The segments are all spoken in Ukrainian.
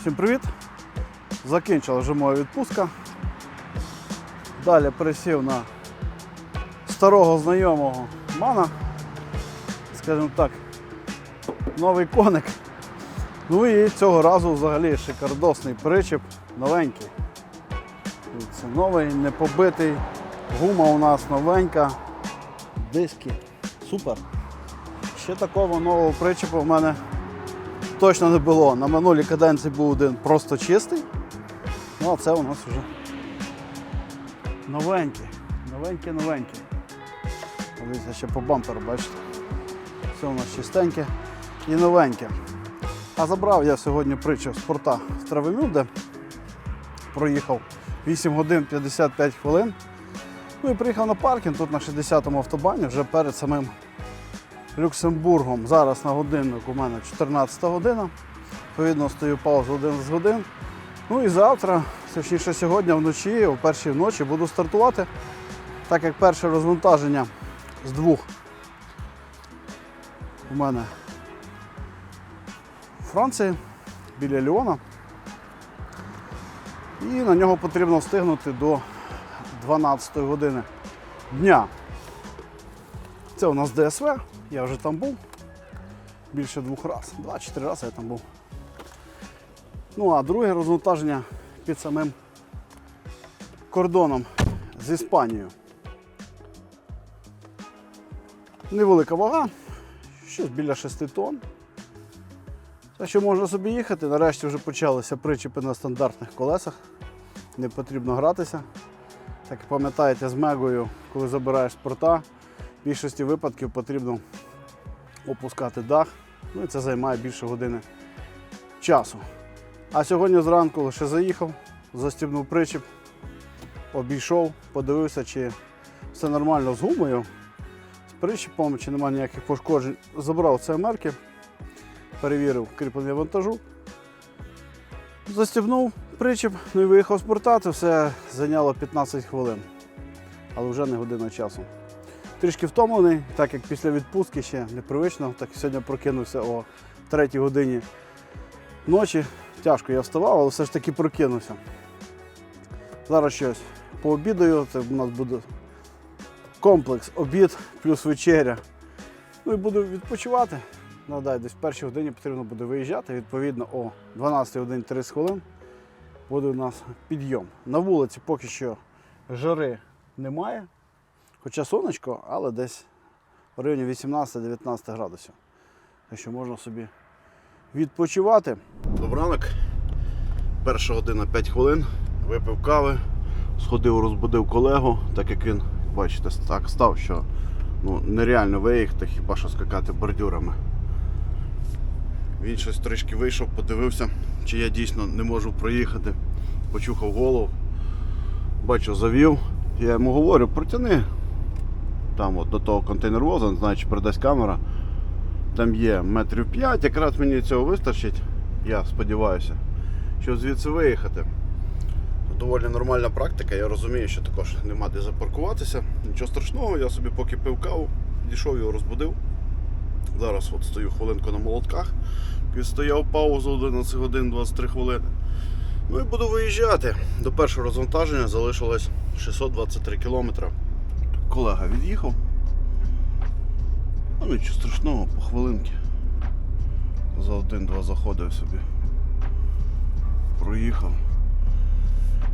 Всім привіт! Закінчила вже моя відпустка. Далі пересів на старого знайомого мана. Скажімо так, новий коник. Ну і цього разу взагалі шикардосний причіп, новенький. Це новий, не побитий. Гума у нас новенька. Диски. Супер. Ще такого нового причепу в мене точно не було. На минулій каденції був один просто чистий. Ну а це у нас вже новенький. Новенький, новенький. Дивіться, ще по бамперу, бачите. Все у нас чистеньке і новеньке. А забрав я сьогодні притчу з порта з Травимюде. Проїхав 8 годин 55 хвилин. Ну і приїхав на паркінг тут на 60-му автобані, вже перед самим Люксембургом. Зараз на годинник у мене 14 година. Відповідно, стою паузу один з годин. Ну і завтра, точніше сьогодні вночі, о першій вночі буду стартувати, так як перше розвантаження з двох у мене у Франції біля Ліона. І на нього потрібно встигнути до 12 години дня. Це у нас ДСВ, я вже там був більше двох разів. Два-чотири рази я там був. Ну а друге розвантаження під самим кордоном з Іспанією. Невелика вага, щось біля 6 тонн. Так що можна собі їхати. Нарешті вже почалися причіпи на стандартних колесах. Не потрібно гратися. Так пам'ятаєте, з мегою, коли забираєш з порта, в більшості випадків потрібно опускати дах. Ну і це займає більше години часу. А сьогодні зранку лише заїхав, застібнув причіп, обійшов, подивився, чи все нормально з гумою, з причіпом, чи немає ніяких пошкоджень. Забрав ЦМРки, перевірив кріплення вантажу, застібнув причіп, ну і виїхав з порта, все зайняло 15 хвилин, але вже не година часу. Трішки втомлений, так як після відпустки ще непривично, так сьогодні прокинувся о 3 годині ночі. Тяжко я вставав, але все ж таки прокинувся. Зараз щось пообідаю, це у нас буде комплекс, обід плюс вечеря. Ну і буду відпочивати. Нагадай, десь в першій годині потрібно буде виїжджати. Відповідно, о 12 годині 30 хвилин буде у нас підйом. На вулиці поки що жари немає. Хоча сонечко, але десь в районі 18-19 градусів. Так що можна собі відпочивати. Добранок. Перша година 5 хвилин. Випив кави, сходив, розбудив колегу, так як він, бачите, так став, що ну, нереально виїхати, хіба що скакати бордюрами. Він щось трішки вийшов, подивився, чи я дійсно не можу проїхати. Почухав голову, бачу, завів. Я йому говорю, протяни там от, до того контейнервоза, чи передасть камера. Там є метрів 5, якраз мені цього вистачить, я сподіваюся, щоб звідси виїхати. Доволі нормальна практика, я розумію, що також нема де запаркуватися. Нічого страшного, я собі поки пив каву, дійшов його розбудив. Зараз от стою хвилинку на молотках. Відстояв паузу 11 годин 23 хвилини. Ну і буду виїжджати. До першого розвантаження залишилось 623 кілометри. Колега від'їхав. Ну нічого страшного, по хвилинки. За один-два заходив собі. Проїхав.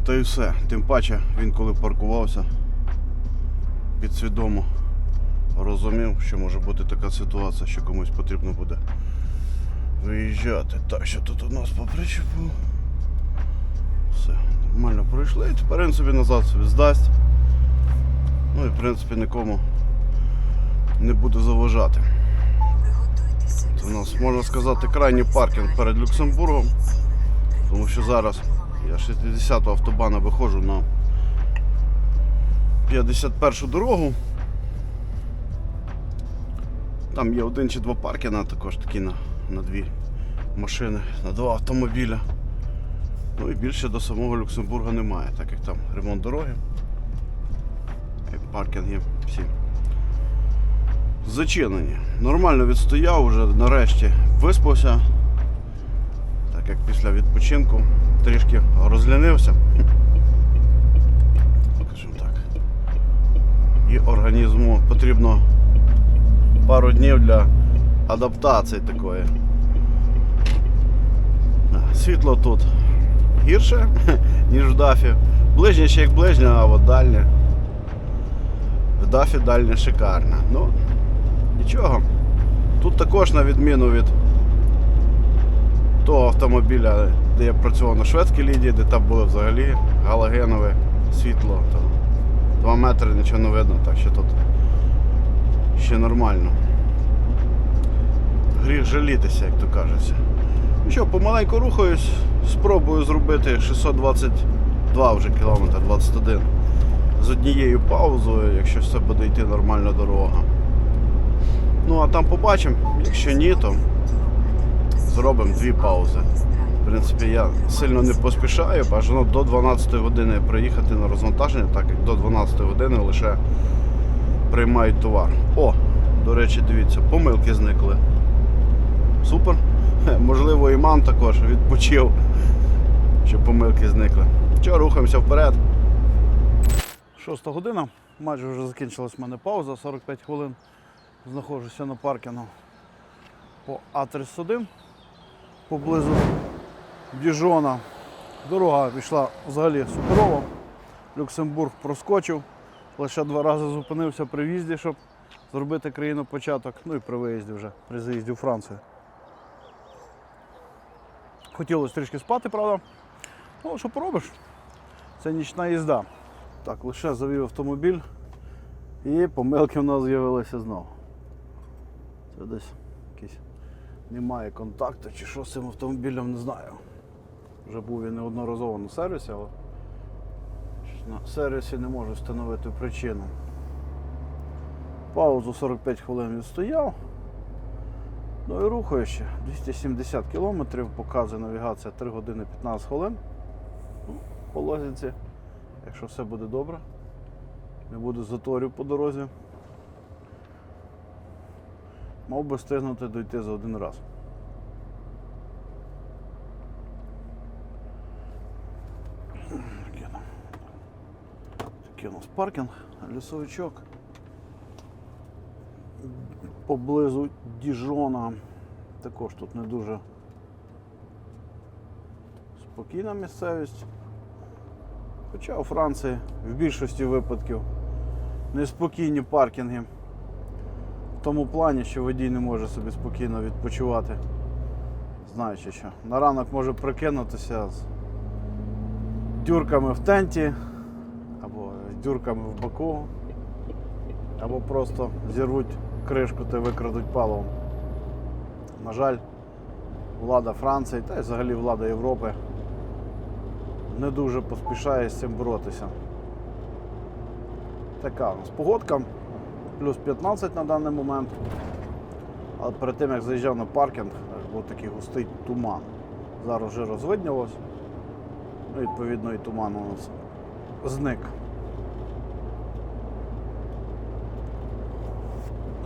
Та й все. Тим паче він коли паркувався, підсвідомо розумів, що може бути така ситуація, що комусь потрібно буде виїжджати. Так, що тут у нас по причепу. Все, нормально пройшли. І тепер він собі назад собі здасть. Ну і в принципі нікому не буде заважати. Це у нас, можна сказати, крайній паркінг перед Люксембургом. Тому що зараз я 60-го автобана виходжу на 51 дорогу. Там є один чи два паркінга, також такі на, на дві машини, на два автомобіля. Ну і більше до самого Люксембурга немає, так як там ремонт дороги. Паркінги всі зачинені. Нормально відстояв, вже нарешті виспався. Так як після відпочинку трішки розлянився. Скажімо так. І організму потрібно пару днів для адаптації такої. Світло тут гірше, ніж в дафі. Ближнє ще як ближнє, а от дальнє. В дафі дальнє шикарне. Ну, нічого. Тут також на відміну від того автомобіля, де я працював на шведській лінії, де там було взагалі галогенове світло, то 2 метри нічого не видно, так що тут ще нормально. Гріх жалітися, як то кажеться. Ну що, помаленьку рухаюсь, спробую зробити 622 вже кілометр 21 з однією паузою, якщо все буде йти нормально дорога. Ну а там побачимо, якщо ні, то зробимо дві паузи. В принципі, я сильно не поспішаю, бажано до 12 години приїхати на розвантаження, так як до 12 години лише приймають товар. О, до речі, дивіться, помилки зникли. Супер. Можливо, і мам також відпочив, щоб помилки зникли. Що, рухаємося вперед. Шоста година. Майже вже закінчилась в мене пауза, 45 хвилин. Знаходжуся на паркінгу по А31 поблизу Діжона. Дорога пішла взагалі суперово. Люксембург проскочив. Лише два рази зупинився при в'їзді, щоб зробити країну початок. Ну і при виїзді вже, при заїзді у Францію. Хотілося трішки спати, правда. Ну, що поробиш? Це нічна їзда. Так, лише завів автомобіль і помилки в нас з'явилися знову. Це десь якийсь немає контакту чи що з цим автомобілем, не знаю. Вже був він неодноразово на сервісі, але на сервісі не можу встановити причину. Паузу 45 хвилин відстояв. Ну і рухаю ще. 270 кілометрів, показує навігація 3 години 15 хвилин. Ну, по логіці, якщо все буде добре, не буде заторів по дорозі. Мав би встигнути дойти за один раз. Такий. Такий у нас паркінг, лісовичок. Поблизу Діжона. Також тут не дуже спокійна місцевість. Хоча у Франції в більшості випадків неспокійні паркінги. В тому плані, що водій не може собі спокійно відпочивати, знаючи, що на ранок може прикинутися з дюрками в тенті, або з дюрками в боку, або просто зірвуть кришку та викрадуть паливо. На жаль, влада Франції та й взагалі влада Європи не дуже поспішає з цим боротися. Така у нас погодка, плюс 15 на даний момент. Але перед тим як заїжджав на паркінг, був такий густий туман. Зараз вже розвиднялось. Ну, відповідно, і туман у нас зник.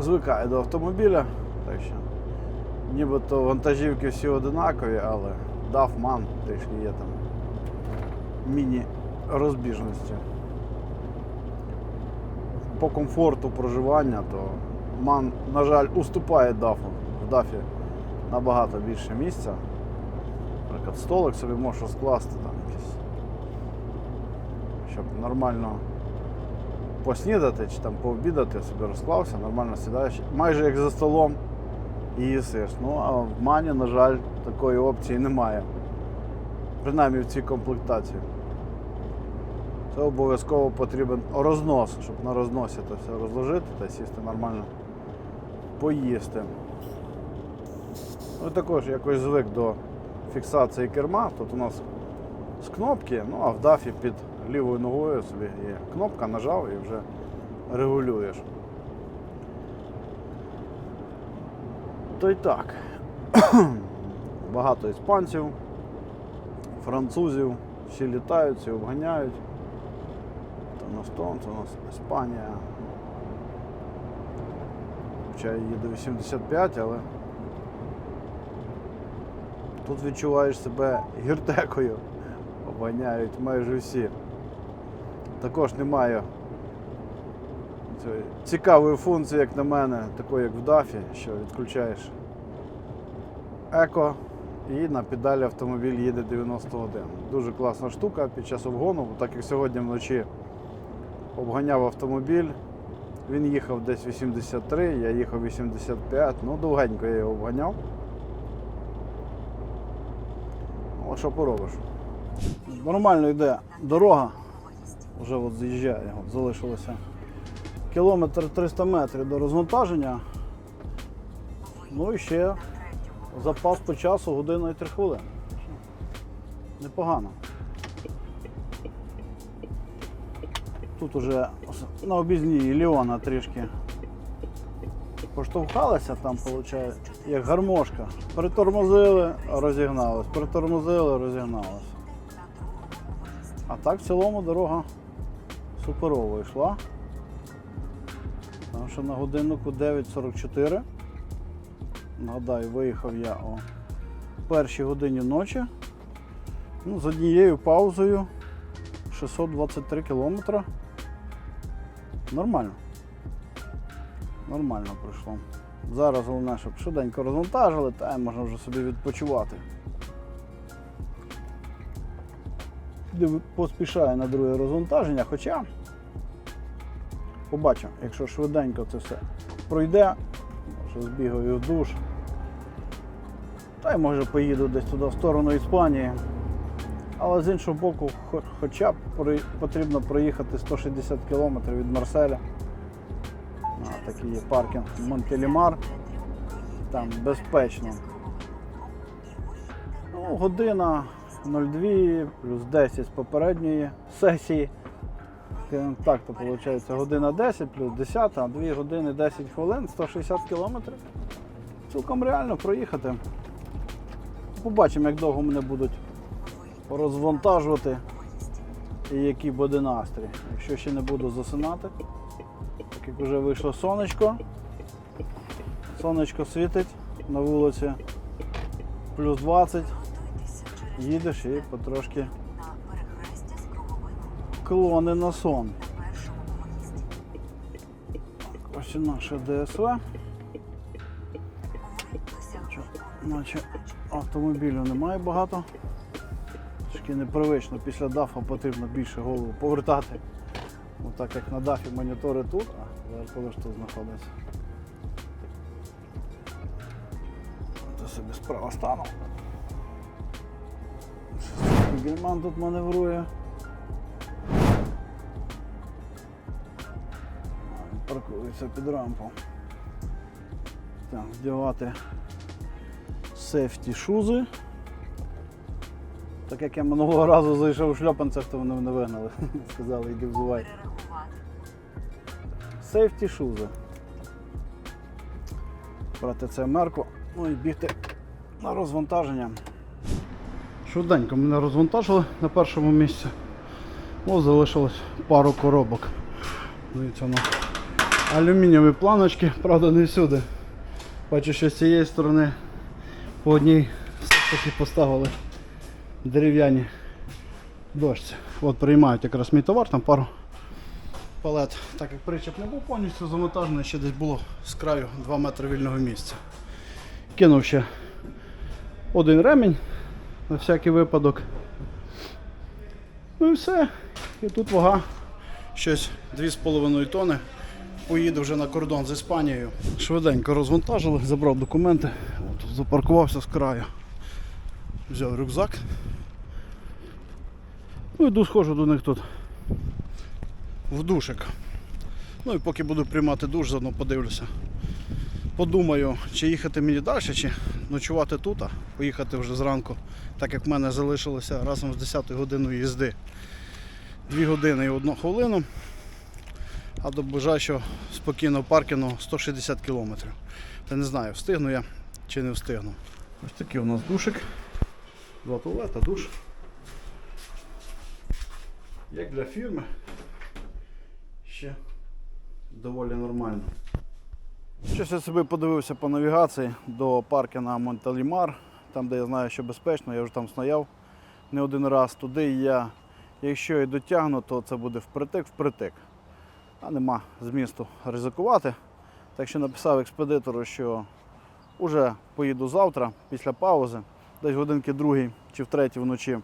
Звикаю до автомобіля, так що нібито вантажівки всі одинакові, але DAF, MAN трішки є там міні-розбіжності. По комфорту проживання, то MAN, на жаль, уступає DAF. В DAF набагато більше місця. Наприклад, столик собі можеш розкласти там якийсь, щоб нормально поснідати чи там пообідати, собі розклався, нормально сідаєш, майже як за столом і їсиш. Ну а в мані, на жаль, такої опції немає. Принаймні в цій комплектації. Це обов'язково потрібен рознос, щоб на розносі це все розложити та сісти нормально поїсти. Ну також якось звик до фіксації керма. Тут у нас з кнопки, ну а в дафі під лівою ногою собі є кнопка, нажав і вже регулюєш. То й так. Багато іспанців, французів, всі літають, всі обганяють. Нас то, це у нас Іспанія. Хоча їде 85, але Тут відчуваєш себе гіртекою. Обганяють майже всі. Також немає цієї цікавої функції, як на мене, такої як в дафі, що відключаєш еко і на педалі автомобіль їде 91. Дуже класна штука під час обгону, так як сьогодні вночі обганяв автомобіль. Він їхав десь 83, я їхав 85, ну довгенько я його обганяв. Ну, а що поробиш? Нормально йде дорога. Вже от з'їжджає, от залишилося кілометр 300 метрів до розвантаження. Ну і ще запас по часу година і 3 хвилини. Непогано. Тут уже на об'їзній Ліона трішки поштовхалися, там виходить, як гармошка. Притормозили, розігналися, притормозили, розігналися. А так в цілому дорога суперово йшла. Тому що на годиннику 9.44. Нагадаю, виїхав я о першій годині ночі. Ну, з однією паузою 623 кілометри. Нормально. Нормально пройшло. Зараз головне, щоб швиденько розвантажили, та й можна вже собі відпочивати. Поспішаю на друге розвантаження, хоча побачимо, якщо швиденько це все пройде, що збігаю в душ. Та й може поїду десь туди в сторону Іспанії. Але з іншого боку, хоча б потрібно проїхати 160 км від Марселя. А, такий є паркінг Монтелімар. Там безпечно. Ну, година 02 плюс 10 з попередньої сесії. Так, то виходить година 10 плюс 10, а 2 години 10 хвилин, 160 кілометрів. Цілком реально проїхати. Побачимо, як довго мене будуть розвантажувати і який буде настрій. Якщо ще не буду засинати, так як вже вийшло сонечко. Сонечко світить на вулиці плюс 20. Їдеш і потрошки клони на сон. Ось і наше ДСВ. Наче автомобілю немає багато. Трішки непривично після дафа потрібно більше голову повертати. Ну, так як на дафі монітори тут, а зеркало ж тут знаходиться. Це собі справа стану. Гельман тут маневрує. Паркується під рампу. Так, вдягати сефті шузи. Так як я минулого разу зайшов у шльопанцях, то вони мене вигнали. Сказали, йди взувай. Сейфті шузи. Брати це мерку, ну і бігти на розвантаження. Швиденько мене розвантажили на першому місці. О, залишилось пару коробок. Дивіться на алюмінієві планочки, правда не всюди. Бачу, що з цієї сторони по одній все ж таки поставили дерев'яні дошці. От приймають якраз мій товар, там пару палет. Так як причеп не був повністю завантажений, ще десь було з краю 2 метри вільного місця. Кинув ще один ремінь на всякий випадок. Ну і все. І тут вага щось 2,5 тони. Поїду вже на кордон з Іспанією. Швиденько розвантажили, забрав документи, От, запаркувався з краю. Взяв рюкзак. Ну йду схожу до них тут в душик. Ну і поки буду приймати душ, заодно подивлюся. Подумаю, чи їхати мені далі, чи ночувати тут, а поїхати вже зранку, так як в мене залишилося разом з 10 годиною їзди 2 години і 1 хвилину, а до ближайшого спокійного паркінгу 160 кілометрів. Та не знаю, встигну я чи не встигну. Ось такий у нас душик. Два туалета, душ. Як для фірми, ще доволі нормально. Щось я собі подивився по навігації до паркіна Монталімар. там, де я знаю, що безпечно, я вже там стояв не один раз. Туди я, якщо і дотягну, то це буде впритик впритик. А нема змісту ризикувати. Так що написав експедитору, що вже поїду завтра після паузи, десь годинки другій чи в третій вночі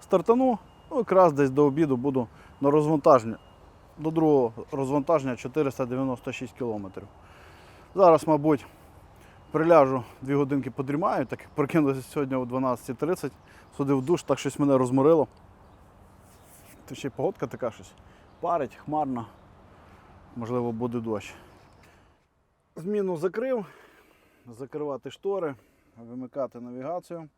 стартану. Ну, якраз десь до обіду буду на розвантаження. До другого розвантаження 496 кілометрів. Зараз, мабуть, приляжу дві годинки подрімаю, так прокинувся сьогодні о 12.30, сходив в душ, так щось мене розморило. Та ще й погодка така щось. Парить, хмарно. Можливо, буде дощ. Зміну закрив, закривати штори, вимикати навігацію.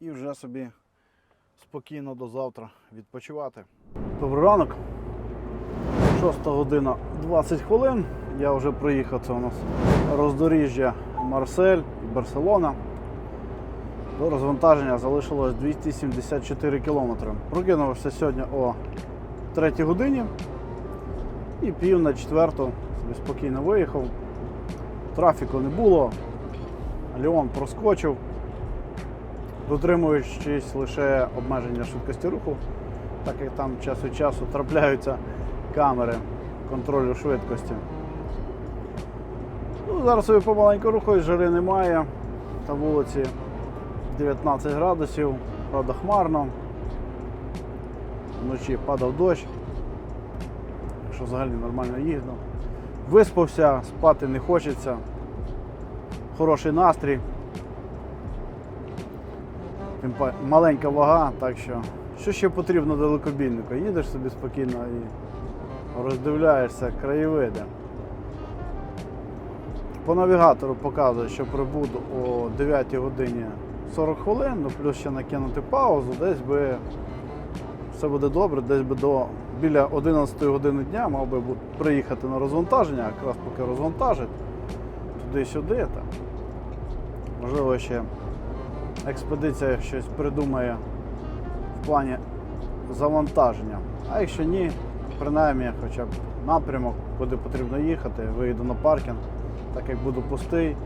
І вже собі спокійно до завтра відпочивати. Добрий ранок. 6 година 20 хвилин. Я вже приїхав. Це у нас роздоріжжя Марсель і Барселона. До розвантаження залишилось 274 кілометри. Прокинувся сьогодні о 3 годині і пів на четверту собі спокійно виїхав. Трафіку не було. Ліон проскочив, дотримуючись лише обмеження швидкості руху, так як там час від часу трапляються камери контролю швидкості. Ну, зараз собі помаленьку рухаюсь, жари немає. На вулиці 19 градусів, правда хмарно. Вночі падав дощ, що взагалі нормально їздив. Виспався, спати не хочеться. Хороший настрій. Маленька вага, так що що ще потрібно далекобійнику? Їдеш собі спокійно і роздивляєшся краєвиди. По навігатору показує, що прибуду о 9 годині 40 хвилин, ну плюс ще накинути паузу, десь би все буде добре, десь би до біля 11 години дня мав би приїхати на розвантаження, якраз поки розвантажить, туди-сюди. Можливо, ще експедиція щось придумає в плані завантаження. А якщо ні, принаймні хоча б напрямок, куди потрібно їхати, виїду на паркінг, так як буду пустий,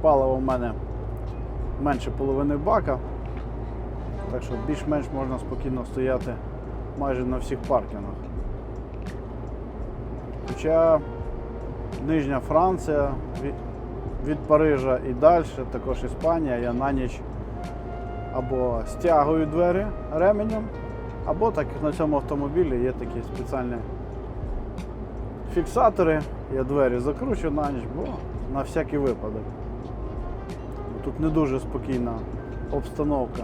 паливо в мене менше половини бака. Так що більш-менш можна спокійно стояти майже на всіх паркінгах. Хоча Нижня Франція від, Парижа і далі, також Іспанія, я на ніч або стягую двері ременем, або так як на цьому автомобілі є такі спеціальні фіксатори. Я двері закручу на ніч, бо на всякий випадок. Тут не дуже спокійна обстановка,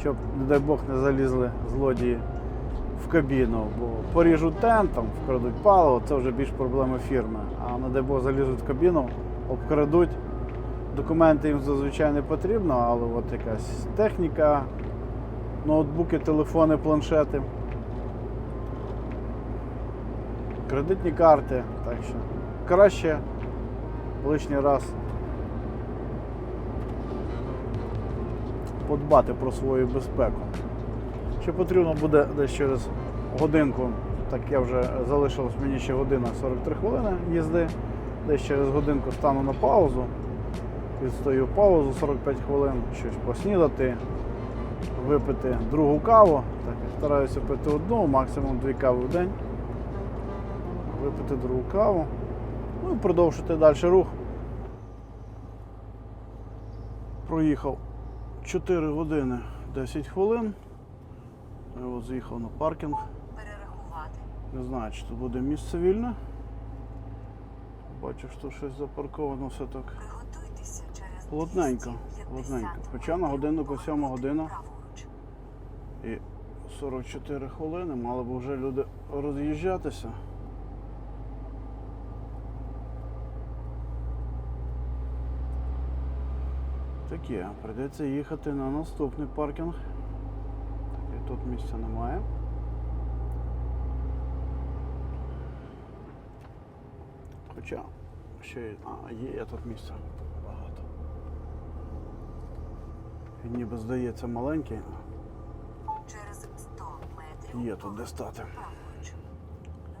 щоб, не дай Бог, не залізли злодії в кабіну, бо поріжуть тент, там, вкрадуть паливо, це вже більш проблеми фірми. А не дай Бог залізуть в кабіну, обкрадуть. Документи їм зазвичай не потрібно, але от якась техніка, ноутбуки, телефони, планшети, кредитні карти. Так що краще лишній раз подбати про свою безпеку. Ще потрібно буде десь через годинку, так я вже залишилось мені ще година 43 хвилини їзди. Десь через годинку стану на паузу. Відстаю паузу 45 хвилин, щось поснідати, випити другу каву. Так, я стараюся пити одну, максимум дві кави в день. Випити другу каву. Ну і продовжити далі рух. Проїхав 4 години 10 хвилин. Я от заїхав на паркінг. перерахувати. Не знаю, чи тут буде місце вільне. Бачу, що щось запарковано все так. Плотненько, плотненько. Хоча на годиннику 7 година. І 44 хвилини, мали б вже люди роз'їжджатися. Таке, прийдеться їхати на наступний паркінг. Тут місця немає. Хоча, ще а, є тут місця багато. Він ніби здається маленький. Через 100 метрів Є тут де стати.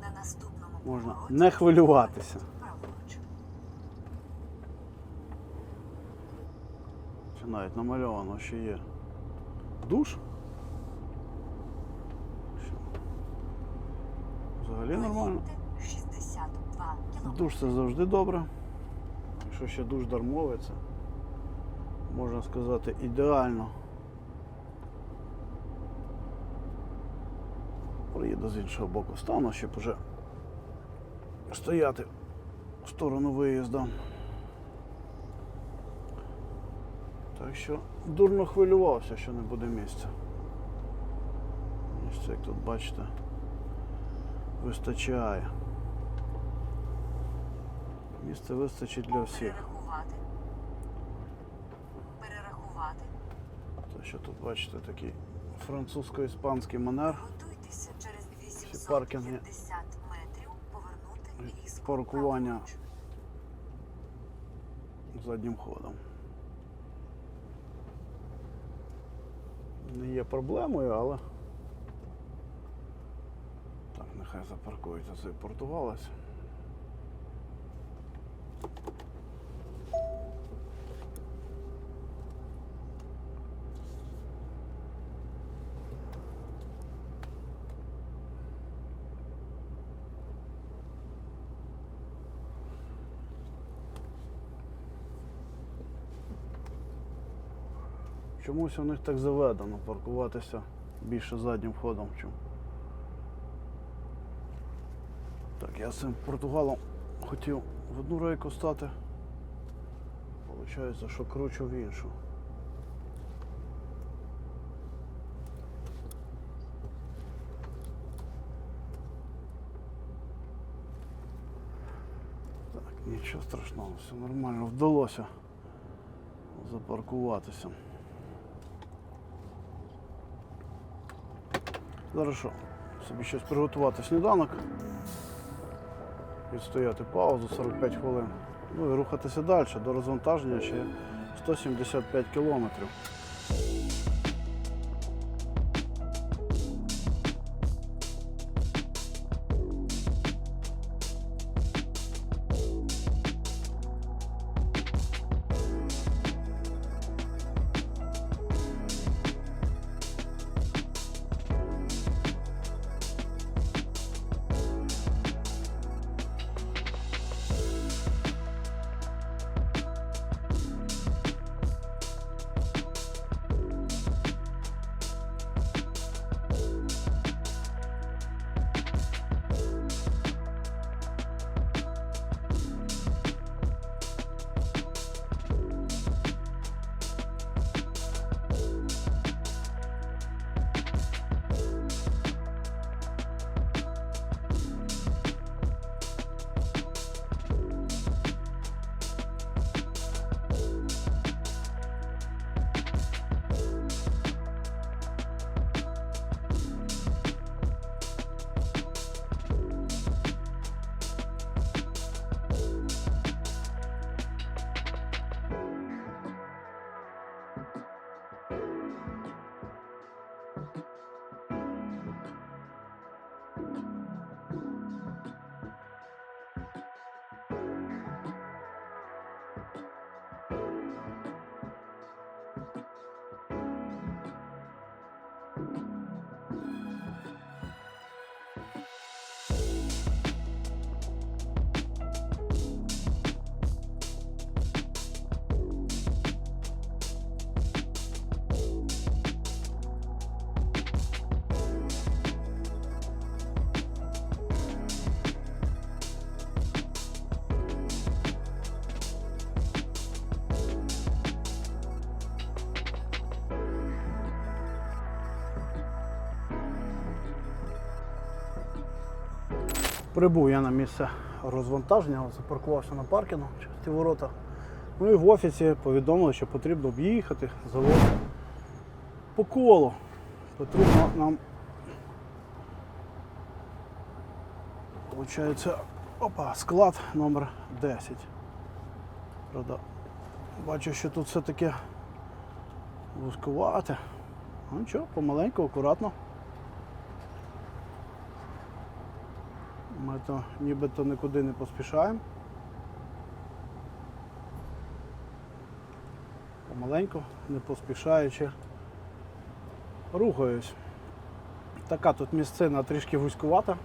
На наступному Можна повороті не хвилюватися. Навіть намальовано ще є. Душ? Що? Взагалі нормально. Проїдьте 62 кілометри. Душ це завжди добре. Якщо ще душ дармовий, це можна сказати ідеально. Приїду з іншого боку стану, щоб уже стояти в сторону виїзду. Так що дурно хвилювався, що не буде місця. Місця, як тут бачите, вистачає. Місце вистачить для всіх. Перерахувати. Перерахувати. Те, що тут бачите, такий французько-іспанський манер. Готуйтеся через паркінги. 850 метрів повернути І різко паркування. заднім ходом. Не є проблемою, але. Так, нехай запаркується цей португалець. Чомусь у них так заведено паркуватися більше заднім ходом. Чим. Так, я з цим португалом хотів в одну рейку стати. Получається, що кручу в іншу. Так, нічого страшного, все нормально, вдалося запаркуватися. Зараз що? Собі щось приготувати сніданок. Відстояти паузу 45 хвилин. Ну і рухатися далі. До розвантаження ще 175 кілометрів. Прибув я на місце розвантаження, запаркувався на паркінгу через ті ворота. Ну і в офісі повідомили, що потрібно об'їхати завод по колу. Потрібно нам Получається, опа, склад номер 10. Правда, бачу, що тут все-таки вузькувате. Ну нічого, помаленьку, акуратно. Ми то нібито нікуди не поспішаємо. помаленьку, не поспішаючи. Рухаюсь. Така тут місцина трішки вузькувата.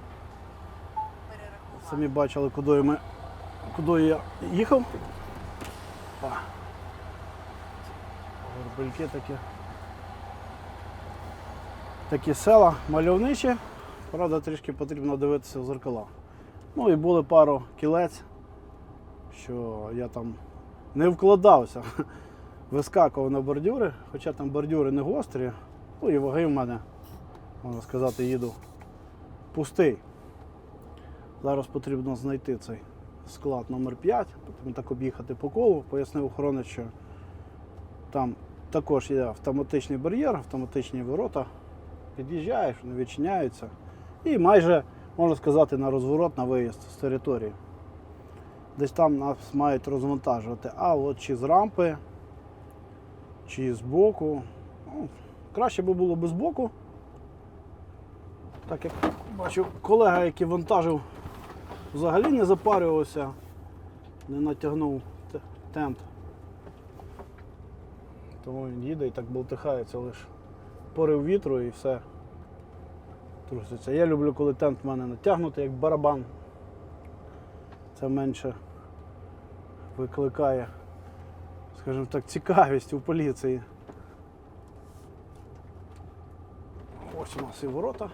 Самі бачили, куди, ми, куди я їхав. Горбельки такі. Такі села мальовничі. Правда, трішки потрібно дивитися в зеркала. Ну і були пару кілець, що я там не вкладався. Вискакував на бордюри, хоча там бордюри не гострі. Ну і ваги в мене, можна сказати, їду пустий. Зараз потрібно знайти цей склад номер 5 потім так об'їхати по колу. Пояснив охоронець, що там також є автоматичний бар'єр, автоматичні ворота. Під'їжджаєш, вони відчиняються. І майже, можна сказати, на розворот, на виїзд з території. Десь там нас мають розвантажувати. А от чи з рампи, чи з боку. Ну, краще би було би з боку. Так як бачу, колега, який вантажив, взагалі не запарювався, не натягнув те- тент. Тому він їде і так болтихається лише порив вітру і все труситься. Я люблю, коли тент в мене натягнутий, як барабан. Це менше викликає, скажімо так, цікавість у поліції. Ось у нас і ворота.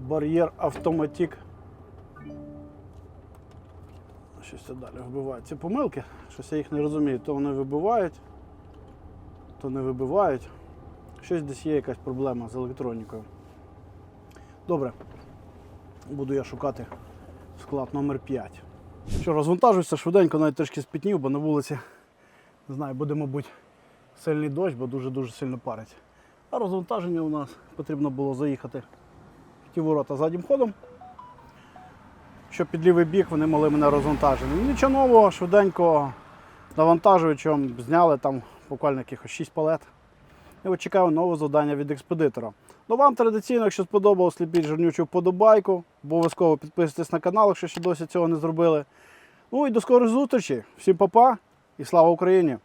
Бар'єр автоматик. Щось це далі вибивають. Ці помилки, щось я їх не розумію. То вони вибивають, то не вибивають. Щось десь є якась проблема з електронікою. Добре. Буду я шукати склад номер 5. Що, розвантажуюся швиденько, навіть трішки спітнів, бо на вулиці, не знаю, буде, мабуть, сильний дощ, бо дуже-дуже сильно парить. А розвантаження у нас потрібно було заїхати в ті ворота заднім ходом. Щоб під лівий бік вони могли мене розвантажити. Ну, Нічого нового, швиденько навантажувачем зняли там буквально якихось 6 палет. І от чекаю нового завдання від експедитора. Ну вам традиційно, якщо сподобалось, ліпіть жирнючу вподобайку. Обов'язково підписуйтесь на канал, якщо ще досі цього не зробили. Ну і до скорої зустрічі. Всім па-па і слава Україні!